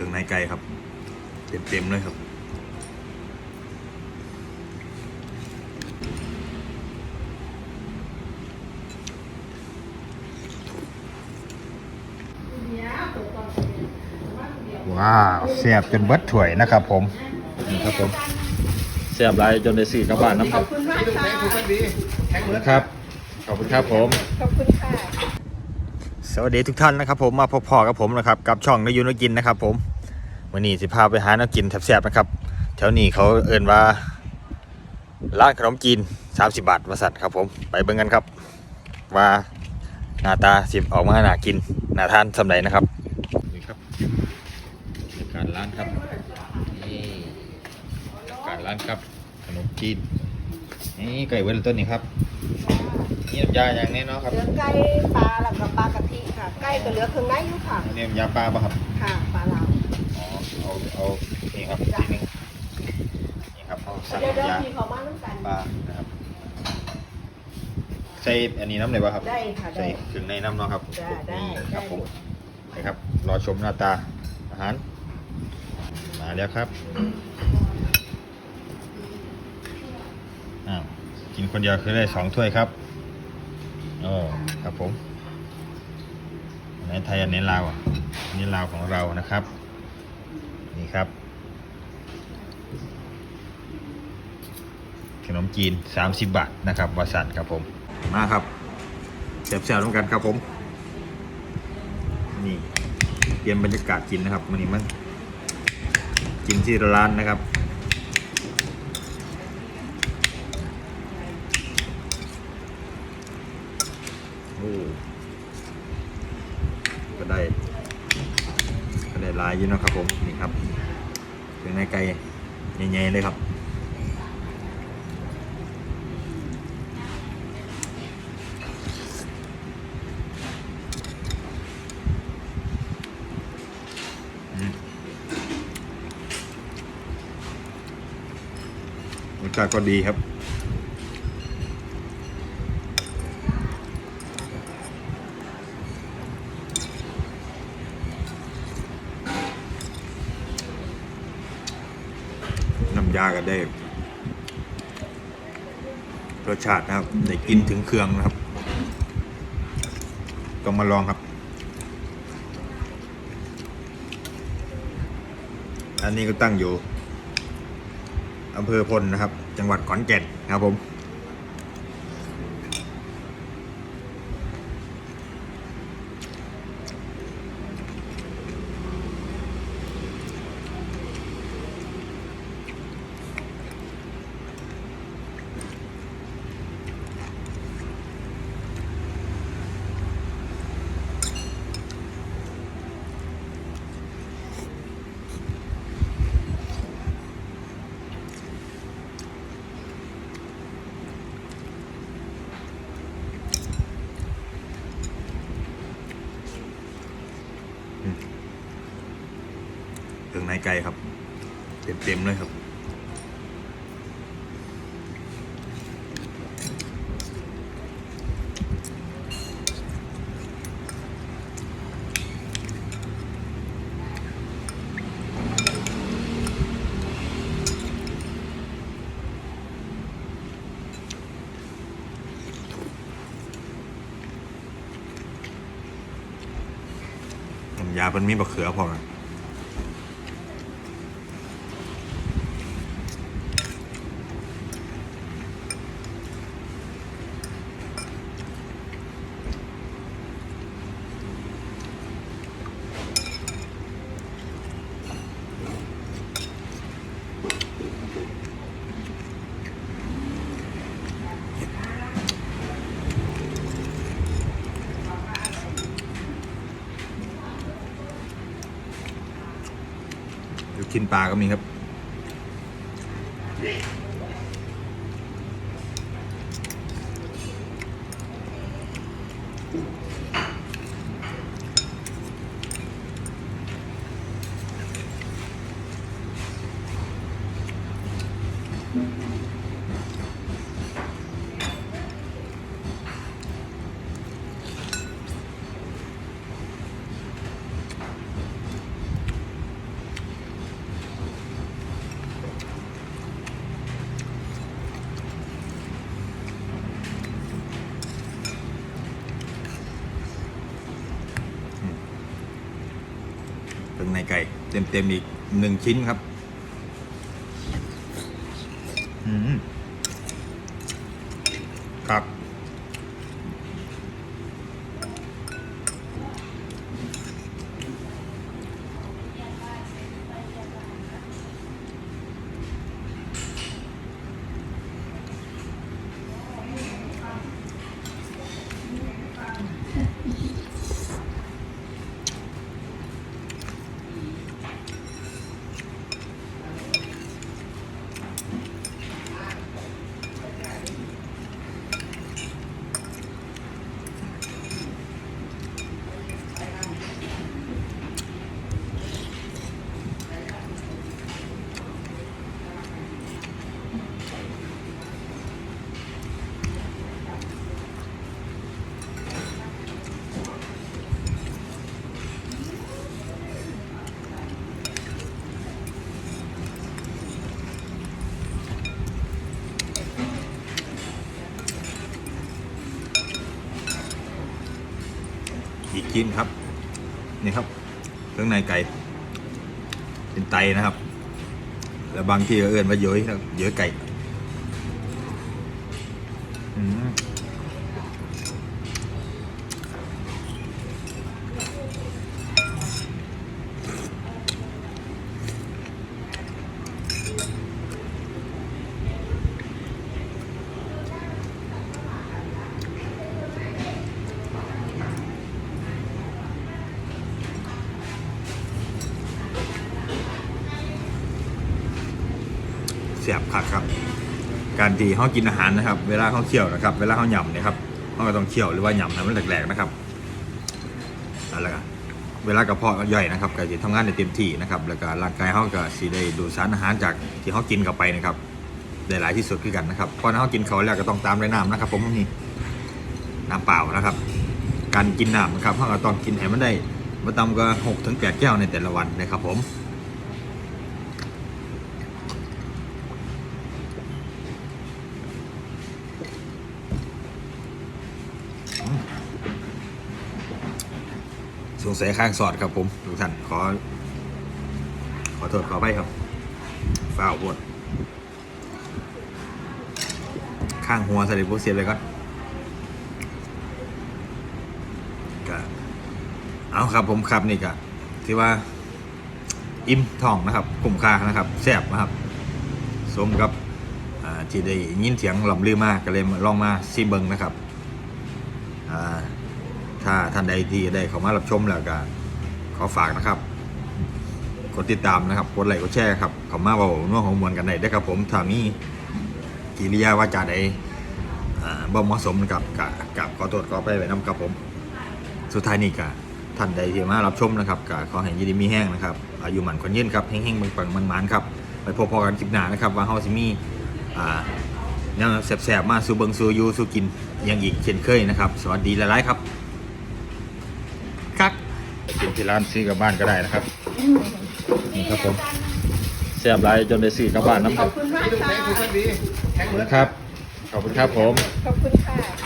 เครื่องในไก่ครับ เต็มๆเลยครับว้าวแซ่บจนเบิดถ้วยนะครับผมนี่ครับผมแซ่บหลายจนได้สี่กลับบ้านน้ำครับขอบคุณมากค่ะครับขอบคุณครับผมขอบคุณค่ะสวัสดีทุกท่านนะครับผมมาพบพอกับผมนะครับ กับช่องนยุนกินนะครับผม วันนี้สิพาไปหาน้ำกินแซ่บๆนะครับ แถวนี้เขาเอิ่นว่าร้านขนมจีน 30 บาทมาสัตว์ครับผมไปเบิ่งกันครับ ว่าหน้าตาสิบออกมาหน้ากินหน้าทานสำไรนะครับนี่ครับบรรยากาศร้านครับนี่บรรยากาศร้านครับขนมจีนนี่ไก่เวลต้นนี่ครับนี่น้ำยาอย่างแนี้เนาะครับเหลือไก่ปลาแล้วก็ปลากะทิค่ะไก่ก็เหลือเครื่องในอยู่ค่ะอันนี้น้ำยาปลาป่ะครับค่ะปลาลาวอ๋อ เอาเอานี่ครับทีนึงนี่ครับเอาสั่งเดี๋ยวเดี๋ยวยาพี่เขามาน้ำกันปลานะครับใส่อันนี้น้ำเลยป่ะครับ ได้ค่ะได้ใส่ถึงในน้ำเนาะครับได้ได้นี่ครับผมนี่ครับรอชมหน้าตาอาหาร มาแล้วครับอ้าวกินคนเดียวคือได้สองถ้วยครับโอ้ครับผมอันไหนไทยอันไหนี้ลาวอะอันนี้ลาวของเรานะครับ นี่ครับ ขนมจีน 30 บาทนะครับวาสันครับผม มาครับแซ่บๆร่วมกันครับผม นี่เปลี่ยนบรรยากาศกินนะครับมันนี่มันกินที่ร้านนะครับโอ้ก็ได้ ได้หลายอยู่นะครับผมนี่ครับถึงในไก่ใหญ่ๆเลยครับรสชาติก็ดีครับ ยาก็ได้รสชาตินะครับได้กินถึงเครื่องนะครับ ต้องมาลองครับ อันนี้ก็ตั้งอยู่อำเภอพลนะครับ จังหวัดขอนแก่นครับผม ในไก่ครับ เต็มๆเลยครับยาเป็นมีบะเขือพอนะลู ชิ้นปลาก็มีครับ ในไก่เต็มเต็มๆอีกหนึ่งชิ้นครับอืมครับ อีกชิ้นครับ นี่ครับ เครื่องในไก่ เป็นไตนะครับ แล้วบางที่ก็เอื้อนว่าเย้ยนะเย้ยไก่ อืม เสียบคักครับ การที่เขากินอาหารนะครับ เวลาเขาเคี่ยวนะครับ เวลาเขาหย่ำเนี่ยครับเขาก็ต้องเคี่ยวหรือว่าหย่ำให้มันแหลกๆนะครับอะไรกันเวลากระเพาะย่อยนะครับก็จะทำงานได้เต็มที่นะครับแล้วก็ร่างกายเขาก็สีได้ดูดสารอาหารจากที่เขากินเข้าไปนะครับได้หลายที่สุดคือกันนะครับเพราะเขากินเขาแล้วก็ต้องตามด้วยน้ำนะครับ ผมนี่น้ำเปล่านะครับ การกินน้ำนะครับเขาก็ต้องกินให้มันได้มาต่ำก็หกถึงแปดแก้วในแต่ละวันนะครับผม ส งสัยข้างสอดครับผมทุกท่านขอ ขอโทษขอไปครับฝ้าวบดข้างหัวสลิปเสียเลยก็ก็เอาครับผมครับนี่ก็ที่ว่าอิ่มท้องนะครับคุ้มค่านะครับแซ่บนะครับสมกับที่ได้ยินเสียงลำลือมากก็เลยลองมาซีเบิงนะครับอ่า ถ้าท่านใดที่ได้เข้ามารับชมแล้วก็ขอฝากนะครับ กดติดตามนะครับ กดไลค์กดแชร์ครับเข้ามาเบาน่วงของมวลกันได้ได้ครับผมถ้ามีกิริยาวาจาใดบ่เหมาะสมกับกับกับขอโทษขอไปไว้นำครับผม สุดท้ายนี่ก็ท่านใดที่มารับชมนะครับก็ขอให้ยินดีมีแห้งนะครับ อายุหมันคนยืนครับแห้งๆปังๆมันๆครับไปพบๆกันคลิปหน้านะครับว่าเฮาสิมีอ่าแนวแสบๆ มาสู่เบิงสู่ยูสู่กินยังอีกเช่นเคยนะครับ สวัสดีหลายๆครับ กินที่ร้านซื้อกลับบ้านก็ได้นะครับนี่ครับผมเสียบไรจนได้ซื้อกลับบ้านน้ำขอบคุณมากค่ะขอบคุณครับ ขอบคุณครับผม ขอบคุณค่ะ